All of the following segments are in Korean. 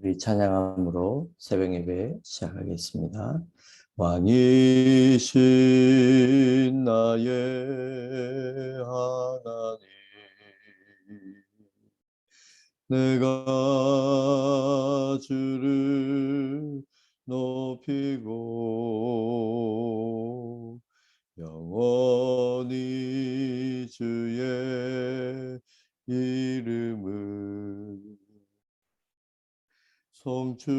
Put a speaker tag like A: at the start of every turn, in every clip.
A: 우리 찬양함으로 새벽 예배 시작하겠습니다. 왕이신 나의 하나님 내가 주를 높이고 영원히 주의 이름을 송축하리이다.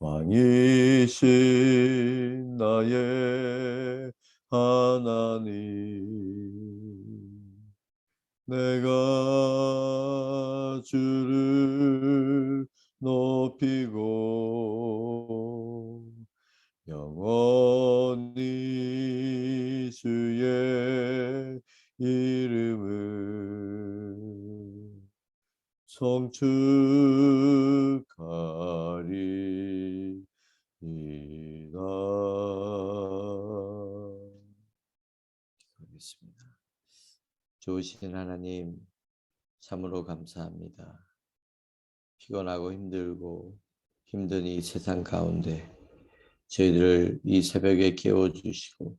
A: 왕이신 좋으신 하나님, 참으로 감사합니다. 피곤하고 힘들고 힘든 이 세상 가운데 저희들을 이 새벽에 깨워주시고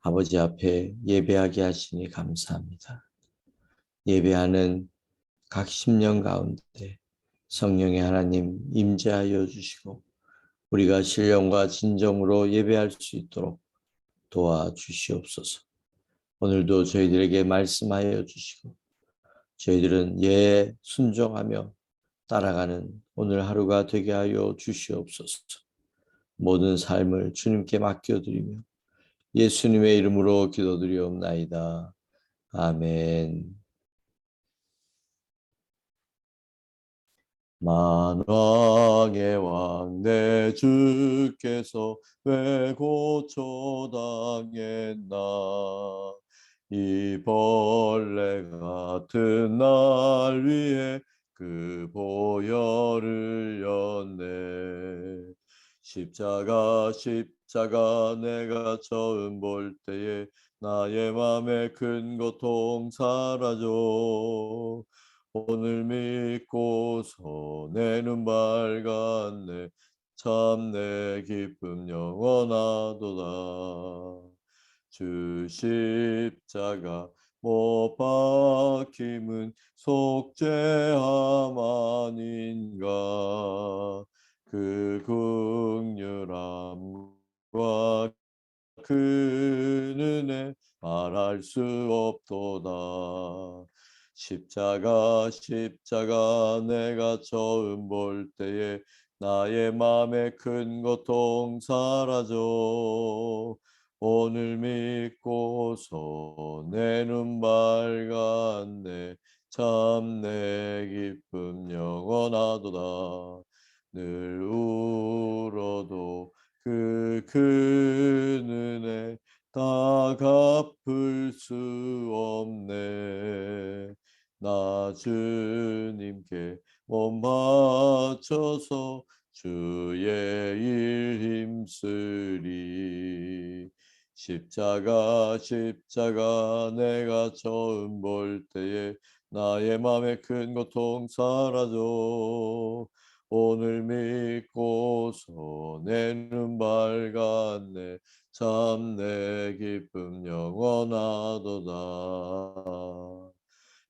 A: 아버지 앞에 예배하게 하시니 감사합니다. 예배하는 각 심령 가운데 성령의 하나님 임재하여 주시고 우리가 신령과 진정으로 예배할 수 있도록 도와주시옵소서. 오늘도 저희들에게 말씀하여 주시고 저희들은 예 순종하며 따라가는 오늘 하루가 되게 하여 주시옵소서. 모든 삶을 주님께 맡겨드리며 예수님의 이름으로 기도드리옵나이다. 아멘. 만왕의 왕 내 주께서 왜 고초당했나? 이 벌레 같은 날 위해 그 보혈을 였네 십자가 십자가 내가 처음 볼 때에 나의 맘에 큰 고통 사라져 오늘 믿고서 내눈 밝았네. 참 내 기쁨 영원하도다. 주 십자가 못 박힘은 속죄함 아닌가? 그 긍휼함과 그 은혜 말할 수 없도다 십자가 십자가 내가 처음 볼 때에 나의 맘에 큰 고통 사라져. 오늘 믿고서 내 눈 밝았네. 참 내 기쁨 영원하도다. 늘 울어도 그큰 은혜 다 갚을 수 없네 나 주님께 몸 바쳐서 주의 일 힘쓰리. 십자가 십자가 내가 처음 볼 때에 나의 맘에 큰 고통 사라져. 오늘 믿고서 내 눈 밝았네. 참 내 기쁨 영원하도다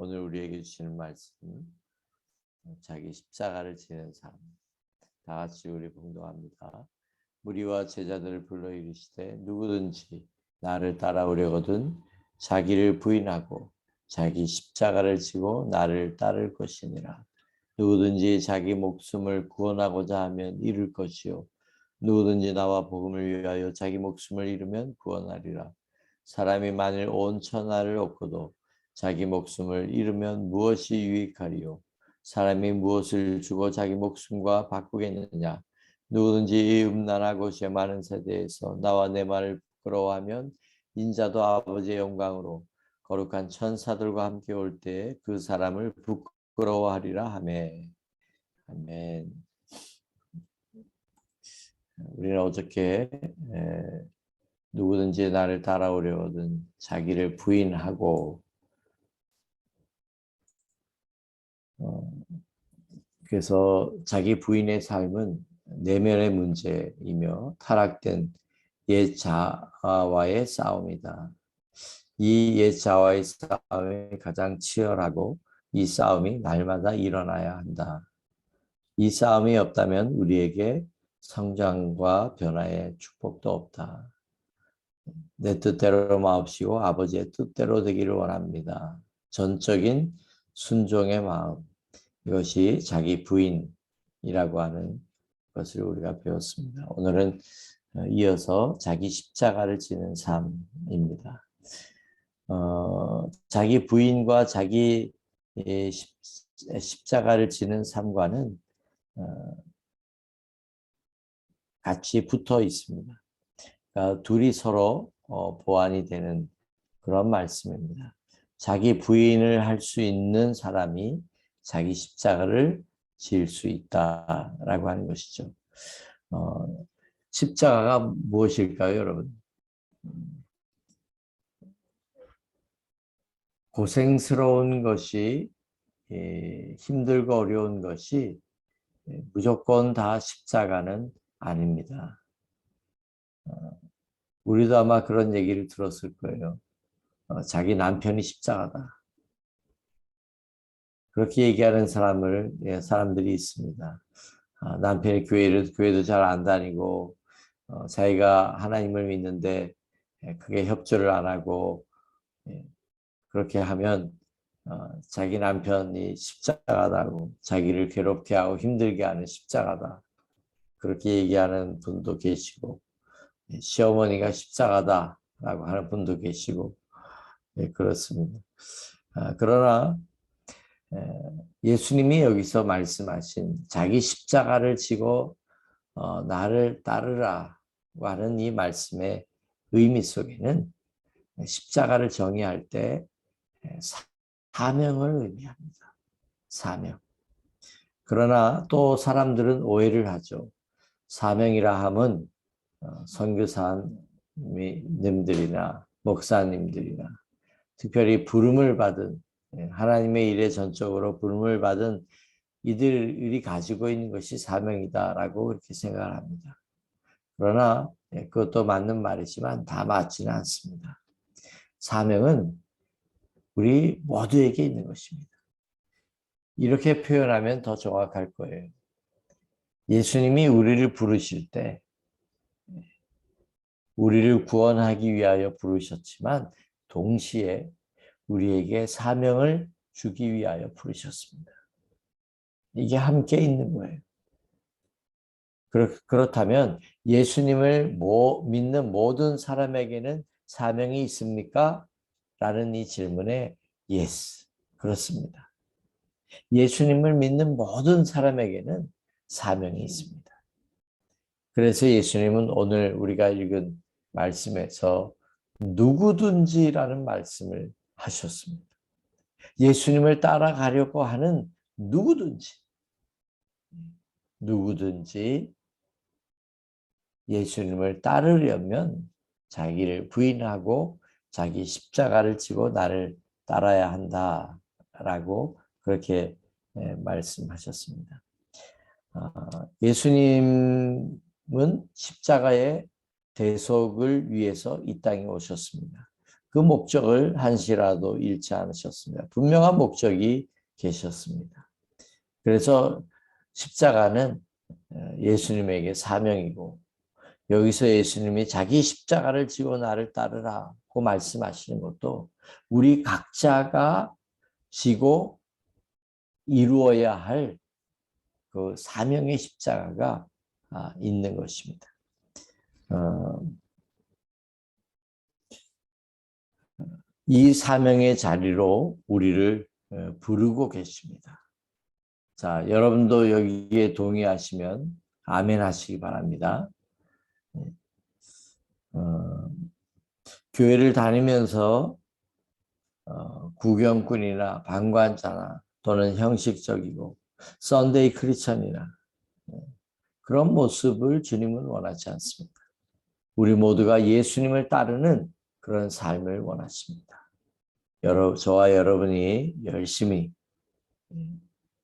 A: 오늘 우리에게 주시는 말씀 자기 십자가를 지는 삶. 다 같이 우리 봉독합니다. 무리와 제자들을 불러 이르시되 누구든지 나를 따라오려거든 자기를 부인하고 자기 십자가를 지고 나를 따를 것이니라. 누구든지 자기 목숨을 구원하고자 하면 잃을 것이요 누구든지 나와 복음을 위하여 자기 목숨을 잃으면 구원하리라. 사람이 만일 온 천하를 얻고도 자기 목숨을 잃으면 무엇이 유익하리요? 사람이 무엇을 주고 자기 목숨과 바꾸겠느냐? 누구든지 이 음란하고 죄 많은 세대에서 나와 내 말을 부끄러워하면 인자도 아버지의 영광으로 거룩한 천사들과 함께 올 때에 그 사람을 부끄러워하리라 하매 아멘. 우리는 에, 누구든지 나를 따라오려거든 자기를 부인하고 어, 그래서 자기 부인의 삶은 내면의 문제이며 타락된 옛 자아와의 싸움이다. 이 옛 자아와의 싸움이 가장 치열하고 이 싸움이 날마다 일어나야 한다. 이 싸움이 없다면 우리에게 성장과 변화의 축복도 없다. 내 뜻대로 마옵시고 아버지의 뜻대로 되기를 원합니다. 전적인 순종의 마음. 이것이 자기 부인이라고 하는 것을 우리가 배웠습니다. 오늘은 어, 이어서 자기 십자가를 지는 삶입니다. 어, 자기 부인과 자기 십, 십자가를 지는 삶과는 어, 같이 붙어 있습니다. 그러니까 둘이 서로 어, 보완이 되는 그런 말씀입니다. 자기 부인을 할 수 있는 사람이 자기 십자가를 지을 수 있다라고 하는 것이죠. 어, 십자가가 무엇일까요, 여러분? 고생스러운 것이 예, 힘들고 어려운 것이 예, 무조건 다 십자가는 아닙니다. 어, 우리도 아마 그런 얘기를 들었을 거예요. 어, 자기 남편이 십자가다. 그렇게 얘기하는 사람을 예, 사람들이 있습니다. 아, 남편이 교회를 교회도 잘 안 다니고 어, 자기가 하나님을 믿는데 예, 그게 협조를 안 하고 예, 그렇게 하면 어, 자기 남편이 십자가다고 자기를 괴롭게 하고 힘들게 하는 십자가다 그렇게 얘기하는 분도 계시고 예, 시어머니가 십자가다라고 하는 분도 계시고 예, 그렇습니다. 아, 그러나 예수님이 여기서 말씀하신 자기 십자가를 지고 어, 나를 따르라 하는 이 말씀의 의미 속에는 십자가를 정의할 때 사명을 의미합니다. 사명. 그러나 또 사람들은 오해를 하죠. 사명이라 함은 어, 선교사님들이나 목사님들이나 특별히 부름을 받은 예, 하나님의 일에 전적으로 부름을 받은 이들이 가지고 있는 것이 사명이다라고 그렇게 생각을 합니다. 그러나 예, 그것도 맞는 말이지만 다 맞지는 않습니다. 사명은 우리 모두에게 있는 것입니다. 이렇게 표현하면 더 정확할 거예요. 예수님이 우리를 부르실 때 우리를 구원하기 위하여 부르셨지만 동시에 우리에게 사명을 주기 위하여 부르셨습니다. 이게 함께 있는 거예요. 그렇다면 예수님을 믿는 모든 사람에게는 사명이 있습니까? 라는 이 질문에 yes, 그렇습니다. 예수님을 믿는 모든 사람에게는 사명이 있습니다. 그래서 예수님은 오늘 우리가 읽은 말씀에서 누구든지라는 말씀을 하셨습니다. 예수님을 따라가려고 하는 누구든지, 누구든지 예수님을 따르려면 자기를 부인하고 자기 십자가를 지고 나를 따라야 한다라고 그렇게 예, 말씀하셨습니다. 아, 예수님은 십자가의 대속을 위해서 이 땅에 오셨습니다. 그 목적을 한시라도 잃지 않으셨습니다. 분명한 목적이 계셨습니다. 그래서 십자가는 어, 예수님에게 사명이고 여기서 예수님이 자기 십자가를 지고 나를 따르라고 말씀하시는 것도 우리 각자가 지고 이루어야 할 그 사명의 십자가가 아, 있는 것입니다. 어, 이 사명의 자리로 우리를 어, 부르고 계십니다. 자, 여러분도 여기에 동의하시면 아멘 하시기 바랍니다. 어, 교회를 다니면서 어, 구경꾼이나 방관자나 또는 형식적이고 썬데이 크리스천이나 예, 그런 모습을 주님은 원하지 않습니다. 우리 모두가 예수님을 따르는 그런 삶을 원하십니다. 여러 저와 여러분이 열심히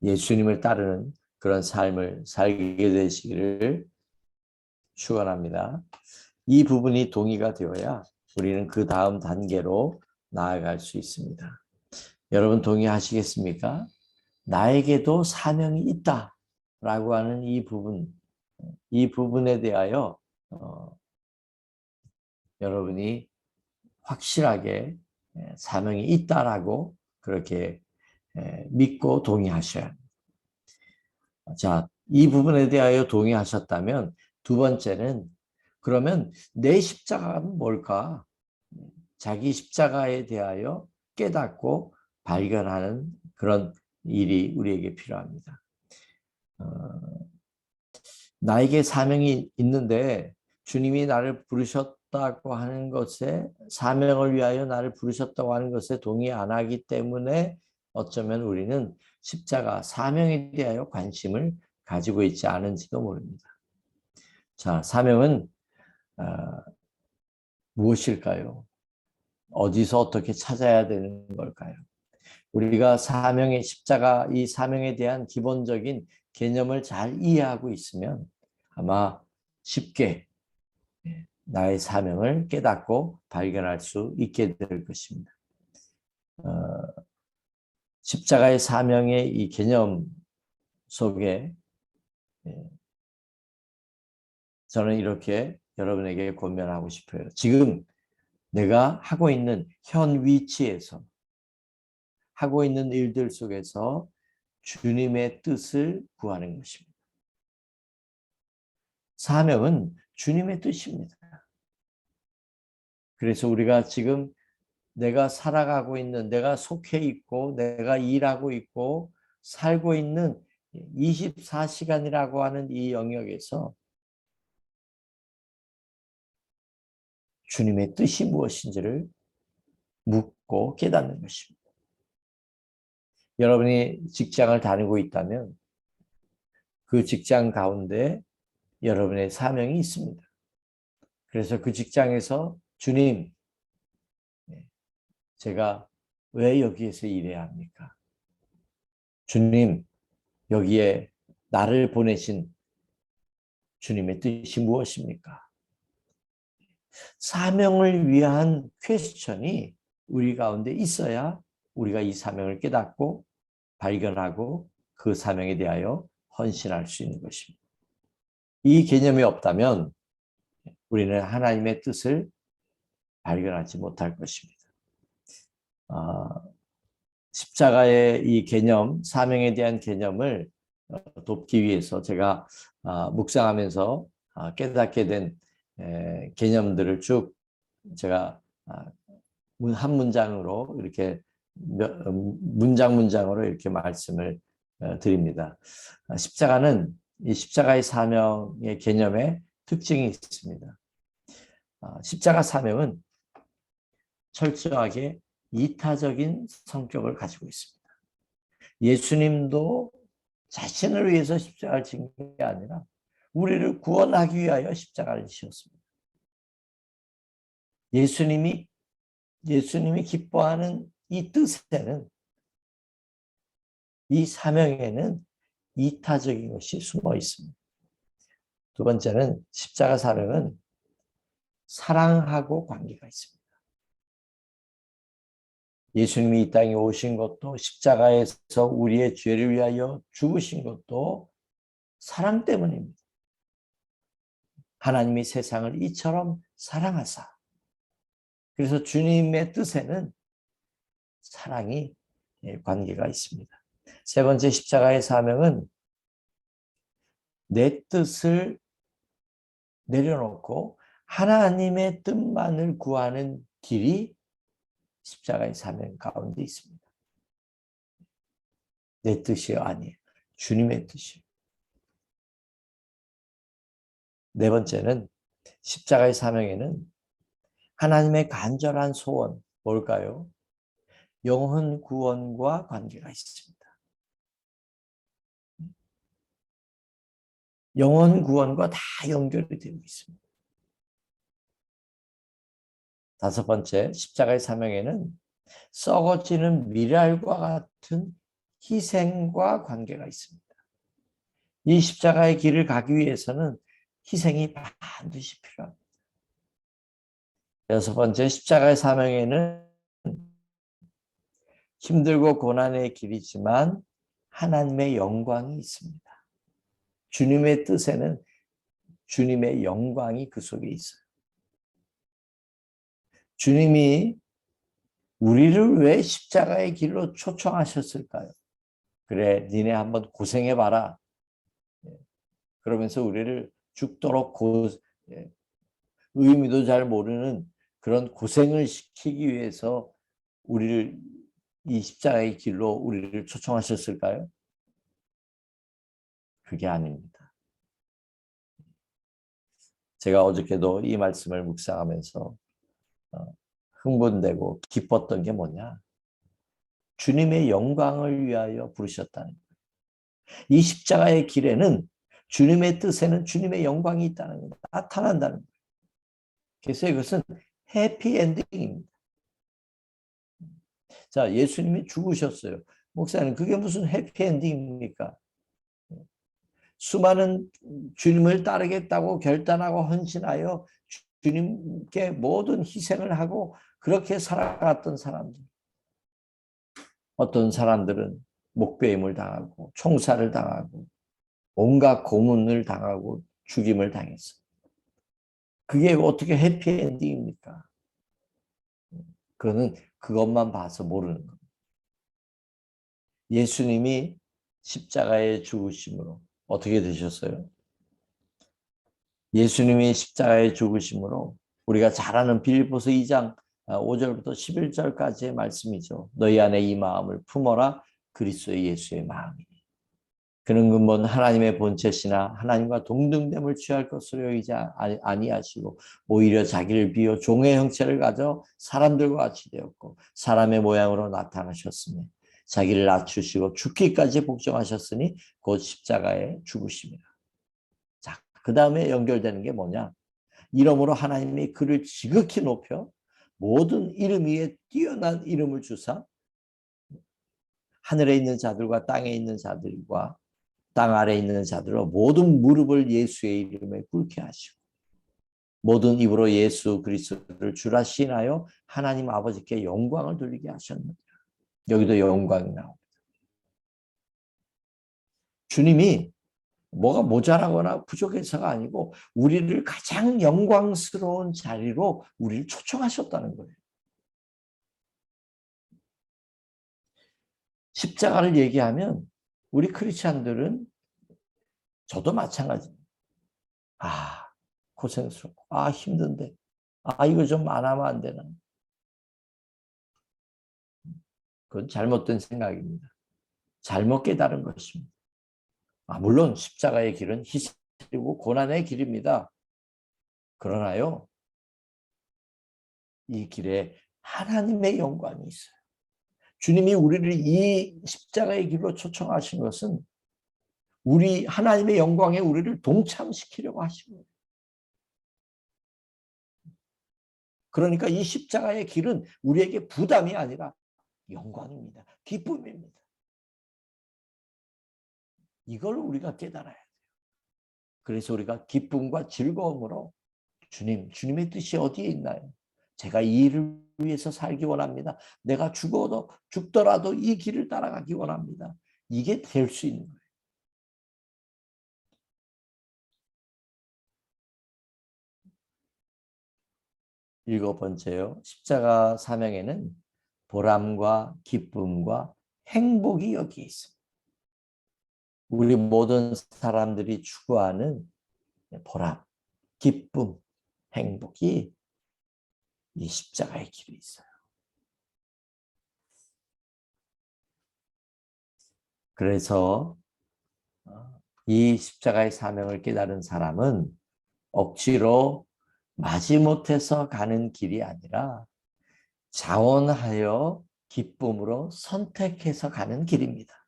A: 예수님을 따르는 그런 삶을 살게 되시기를 축원합니다. 이 부분이 동의가 되어야 우리는 그 다음 단계로 나아갈 수 있습니다. 여러분 동의하시겠습니까? 나에게도 사명이 있다 라고 하는 이 부분, 이 부분에 대하여 어, 여러분이 확실하게 예, 사명이 있다라고 그렇게 예, 믿고 동의하셔야 합니다. 자, 이 부분에 대하여 동의하셨다면 두 번째는 그러면 내 십자가는 뭘까? 자기 십자가에 대하여 깨닫고 발견하는 그런 일이 우리에게 필요합니다. 어, 나에게 사명이 있는데 주님이 나를 부르셨 다고 하는 것에 사명을 위하여 나를 부르셨다고 하는 것에 동의 안 하기 때문에 어쩌면 우리는 십자가 사명에 대하여 관심을 가지고 있지 않은지도 모릅니다. 자, 사명은 어, 무엇일까요? 어디서 어떻게 찾아야 되는 걸까요? 우리가 사명의 십자가 이 사명에 대한 기본적인 개념을 잘 이해하고 있으면 아마 쉽게 예, 나의 사명을 깨닫고 발견할 수 있게 될 것입니다. 어, 십자가의 사명의 이 개념 속에 예, 저는 이렇게 여러분에게 권면하고 싶어요. 지금 내가 하고 있는 현 위치에서 하고 있는 일들 속에서 주님의 뜻을 구하는 것입니다. 사명은 주님의 뜻입니다. 그래서 우리가 지금 내가 살아가고 있는, 내가 속해 있고, 내가 일하고 있고, 살고 있는 24시간이라고 하는 이 영역에서 주님의 뜻이 무엇인지를 묻고 깨닫는 것입니다. 여러분이 직장을 다니고 있다면 그 직장 가운데 여러분의 사명이 있습니다. 그래서 그 직장에서 주님, 네, 제가 왜 여기에서 일해야 합니까? 주님, 여기에 나를 보내신 주님의 뜻이 무엇입니까? 사명을 위한 퀘스천이 우리 가운데 있어야 우리가 이 사명을 깨닫고 발견하고 그 사명에 대하여 헌신할 수 있는 것입니다. 이 개념이 없다면 우리는 하나님의 뜻을 발견하지 못할 것입니다. 아, 십자가의 이 개념, 사명에 대한 개념을 어, 돕기 위해서 제가 아, 묵상하면서 아, 깨닫게 된 개념들을 쭉 제가 아, 한 문장으로 이렇게 음, 문장 문장으로 이렇게 말씀을 어, 드립니다. 아, 십자가는 이 십자가의 사명의 개념에 특징이 있습니다. 아, 십자가 사명은 철저하게 이타적인 성격을 가지고 있습니다. 예수님도 자신을 위해서 십자가를 진 게 아니라 우리를 구원하기 위하여 십자가를 지셨습니다. 예수님이 예수님이 기뻐하는 이 뜻에는 이 사명에는 이타적인 것이 숨어 있습니다. 두 번째는 십자가 사명은 사랑하고 관계가 있습니다. 예수님이 이 땅에 오신 것도 십자가에서 우리의 죄를 위하여 죽으신 것도 사랑 때문입니다. 하나님이 세상을 이처럼 사랑하사. 그래서 주님의 뜻에는 사랑이 예, 관계가 있습니다. 세 번째 십자가의 사명은 내 뜻을 내려놓고 하나님의 뜻만을 구하는 길이 십자가의 사명 가운데 있습니다. 내 뜻이 아니에요. 주님의 뜻이에요. 네 번째는 십자가의 사명에는 하나님의 간절한 소원, 뭘까요? 영혼 구원과 관계가 있습니다. 영혼 구원과 다 연결이 되고 있습니다. 다섯 번째, 십자가의 사명에는 썩어지는 미랄과 같은 희생과 관계가 있습니다. 이 십자가의 길을 가기 위해서는 희생이 반드시 필요합니다. 여섯 번째, 십자가의 사명에는 힘들고 고난의 길이지만 하나님의 영광이 있습니다. 주님의 뜻에는 주님의 영광이 그 속에 있어요. 주님이 우리를 왜 십자가의 길로 초청하셨을까요? 그래, 니네 한번 고생해봐라. 예. 그러면서 우리를 죽도록 고, 예. 의미도 잘 모르는 그런 고생을 시키기 위해서 우리를 이 십자가의 길로 우리를 초청하셨을까요? 그게 아닙니다. 제가 어저께도 이 말씀을 묵상하면서 어, 흥분되고 기뻤던 게 뭐냐? 주님의 영광을 위하여 부르셨다는 거예요. 이 십자가의 길에는 주님의 뜻에는 주님의 영광이 있다는 거예요. 나타난다는 거예요. 그래서 이것은 해피엔딩입니다. 자, 예수님이 죽으셨어요. 목사님, 그게 무슨 해피엔딩입니까? 수많은 주님을 따르겠다고 결단하고 헌신하여 주님께 모든 희생을 하고 그렇게 살아갔던 사람들. 어떤 사람들은 목배임을 당하고 총살을 당하고 온갖 고문을 당하고 죽임을 당했어. 그게 어떻게 해피엔딩입니까? 그거는 그것만 봐서 모르는 겁니다. 예수님이 십자가에 죽으심으로 어떻게 되셨어요? 예수님이 십자가에 죽으심으로 우리가 잘 아는 빌립보서 2장 5절부터 11절까지의 말씀이죠. 너희 안에 이 마음을 품어라 그리스도의 예수의 마음이니. 그는 근본 하나님의 본체시나 하나님과 동등됨을 취할 것으로 여기지 아니하시고 오히려 자기를 비워 종의 형체를 가져 사람들과 같이 되었고 사람의 모양으로 나타나셨으니 자기를 낮추시고 죽기까지 복종하셨으니 곧 십자가에 죽으심이라. 자, 그 다음에 연결되는 게 뭐냐? 이름으로 하나님이 그를 지극히 높여 모든 이름 위에 뛰어난 이름을 주사 하늘에 있는 자들과 땅에 있는 자들과 땅 아래에 있는 자들로 모든 무릎을 예수의 이름에 꿇게 하시고 모든 입으로 예수 그리스도를 주라 신하여 하나님 아버지께 영광을 돌리게 하셨느니라. 여기도 영광이 나옵니다. 주님이 뭐가 모자라거나 부족해서가 아니고 우리를 가장 영광스러운 자리로 우리를 초청하셨다는 거예요. 십자가를 얘기하면 우리 크리스찬들은 저도 마찬가지입니다. 아, 고생스럽고, 아, 힘든데, 아, 이거 좀 안 하면 안 되나. 그건 잘못된 생각입니다. 잘못 깨달은 것입니다. 아, 물론 십자가의 길은 희생이고 고난의 길입니다. 그러나요, 이 길에 하나님의 영광이 있어요. 주님이 우리를 이 십자가의 길로 초청하신 것은 우리 하나님의 영광에 우리를 동참시키려고 하신 거예요. 그러니까 이 십자가의 길은 우리에게 부담이 아니라 영광입니다. 기쁨입니다. 이걸 우리가 깨달아야 돼요. 그래서 우리가 기쁨과 즐거움으로 주님, 주님의 뜻이 어디에 있나요? 제가 이 일을 위해서 살기 원합니다. 내가 죽어도 죽더라도 이 길을 따라가기 원합니다. 이게 될 수 있는 거예요. 일곱 번째요. 십자가 사명에는 보람과 기쁨과 행복이 여기 있습니다. 우리 모든 사람들이 추구하는 보람, 기쁨, 행복이 이 십자가의 길이 있어요. 그래서 어, 이 십자가의 사명을 깨달은 사람은 억지로 마지못해서 가는 길이 아니라 자원하여 기쁨으로 선택해서 가는 길입니다.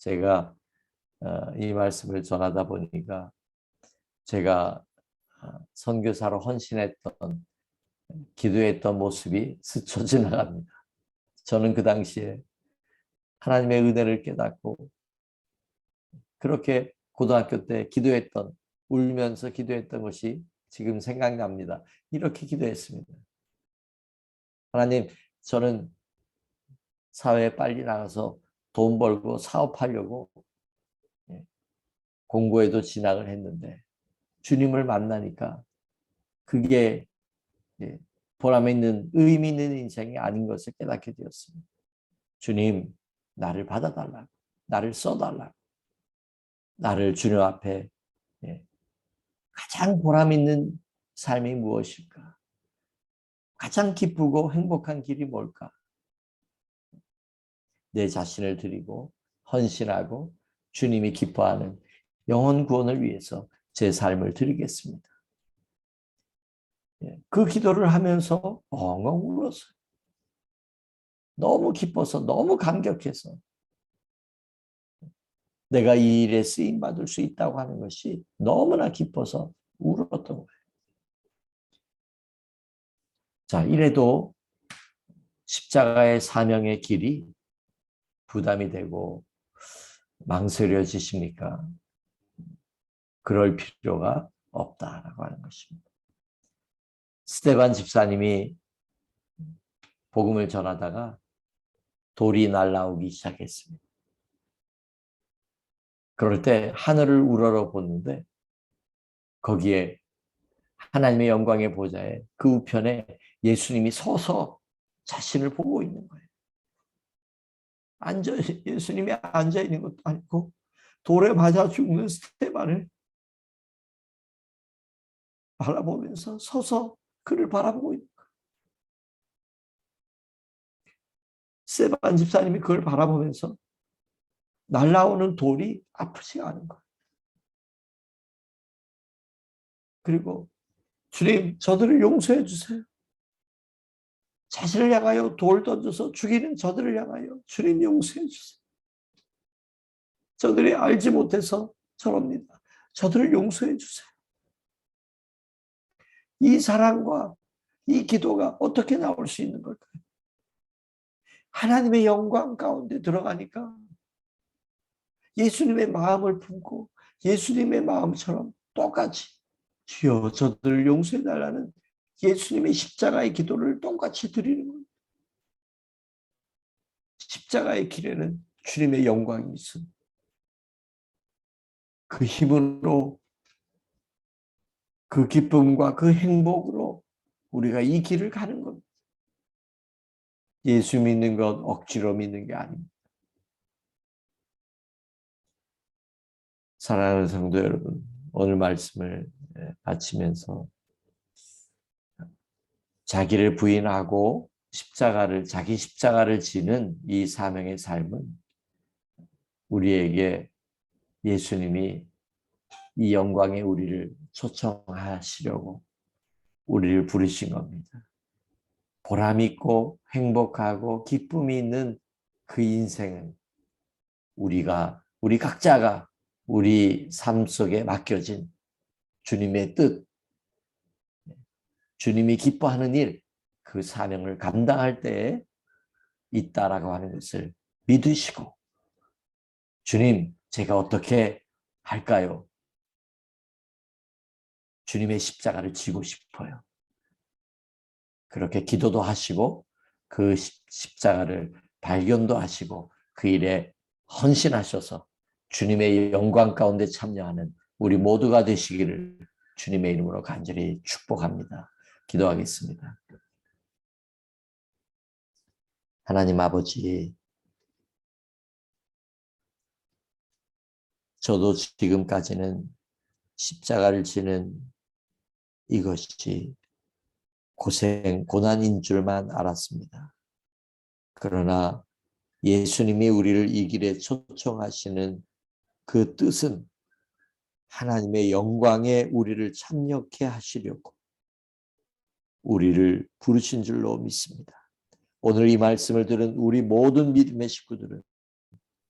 A: 제가 어, 이 말씀을 전하다 보니까 제가 어, 선교사로 헌신했던 기도했던 모습이 스쳐 지나갑니다. 저는 그 당시에 하나님의 은혜를 깨닫고 그렇게 고등학교 때 기도했던 울면서 기도했던 것이 지금 생각납니다. 이렇게 기도했습니다. 하나님, 저는 사회에 빨리 나가서 돈 벌고 사업하려고 예, 공고에도 진학을 했는데 주님을 만나니까 그게 예, 보람 있는 의미 있는 인생이 아닌 것을 깨닫게 되었습니다. 주님, 나를 받아달라고, 나를 써달라고, 나를 주님 앞에 예, 가장 보람 있는 삶이 무엇일까? 가장 기쁘고 행복한 길이 뭘까? 내 자신을 드리고 헌신하고 주님이 기뻐하는 영혼 구원을 위해서 제 삶을 드리겠습니다. 예, 그 기도를 하면서 엉엉 울었어요. 너무 기뻐서, 너무 감격해서 내가 이 일에 쓰임 받을 수 있다고 하는 것이 너무나 기뻐서 울었던 거예요. 자, 이래도 십자가의 사명의 길이 부담이 되고 망설여지십니까? 그럴 필요가 없다라고 하는 것입니다. 스테반 집사님이 복음을 전하다가 돌이 날라오기 시작했습니다. 그럴 때 하늘을 우러러 보는데 거기에 하나님의 영광의 보좌에 그 우편에 예수님이 서서 자신을 보고 있는 거예요. 앉아 예수님이 앉아 있는 것도 아니고 돌에 맞아 죽는 스테반을 바라보면서 서서 그를 바라보고 있는 거예요. 스테반 집사님이 그걸 바라보면서 날라오는 돌이 아프지 않은 거예요. 그리고 주님 저들을 용서해 주세요. 자신을 향하여 돌 던져서 죽이는 저들을 향하여 주님 용서해 주세요. 저들이 알지 못해서 저럽니다. 저들을 용서해 주세요. 이 사랑과 이 기도가 어떻게 나올 수 있는 걸까요? 하나님의 영광 가운데 들어가니까 예수님의 마음을 품고 예수님의 마음처럼 똑같이 주여 저들을 용서해 달라는 예수님의 십자가의 기도를 똑같이 드리는 겁니다. 십자가의 길에는 주님의 영광이 있습니다. 그 힘으로 그 기쁨과 그 행복으로 우리가 이 길을 가는 겁니다. 예수 믿는 것 억지로 믿는 게 아닙니다. 사랑하는 성도 여러분, 오늘 말씀을 마치면서 자기를 부인하고 십자가를 자기 십자가를 지는 이 사명의 삶은 우리에게 예수님이 이 영광의 우리를 초청하시려고 우리를 부르신 겁니다. 보람 있고 행복하고 기쁨이 있는 그 인생은 우리가 우리 각자가 우리 삶 속에 맡겨진 주님의 뜻, 주님이 기뻐하는 일, 그 사명을 감당할 때에 있다라고 하는 것을 믿으시고, 주님, 제가 어떻게 할까요? 주님의 십자가를 지고 싶어요. 그렇게 기도도 하시고, 그 십자가를 발견도 하시고, 그 일에 헌신하셔서 주님의 영광 가운데 참여하는 우리 모두가 되시기를 주님의 이름으로 간절히 축복합니다. 기도하겠습니다. 하나님 아버지, 저도 지금까지는 십자가를 지는 이것이 고생, 고난인 줄만 알았습니다. 그러나 예수님이 우리를 이 길에 초청하시는 그 뜻은 하나님의 영광에 우리를 참여케 하시려고 우리를 부르신 줄로 믿습니다. 오늘 이 말씀을 들은 우리 모든 믿음의 식구들은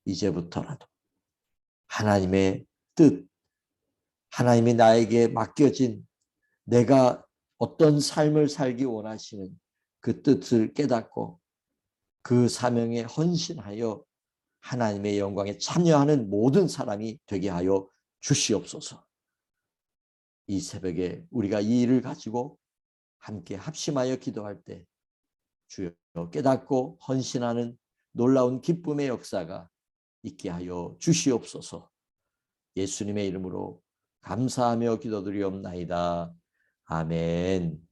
A: 이제부터라도 하나님의 뜻, 하나님이 나에게 맡겨진 내가 어떤 삶을 살기 원하시는 그 뜻을 깨닫고 그 사명에 헌신하여 하나님의 영광에 참여하는 모든 사람이 되게 하여 주시옵소서. 이 새벽에 우리가 이 일을 가지고 함께 합심하여 기도할 때 주여 깨닫고 헌신하는 놀라운 기쁨의 역사가 있게 하여 주시옵소서. 예수님의 이름으로 감사하며 기도드리옵나이다. 아멘.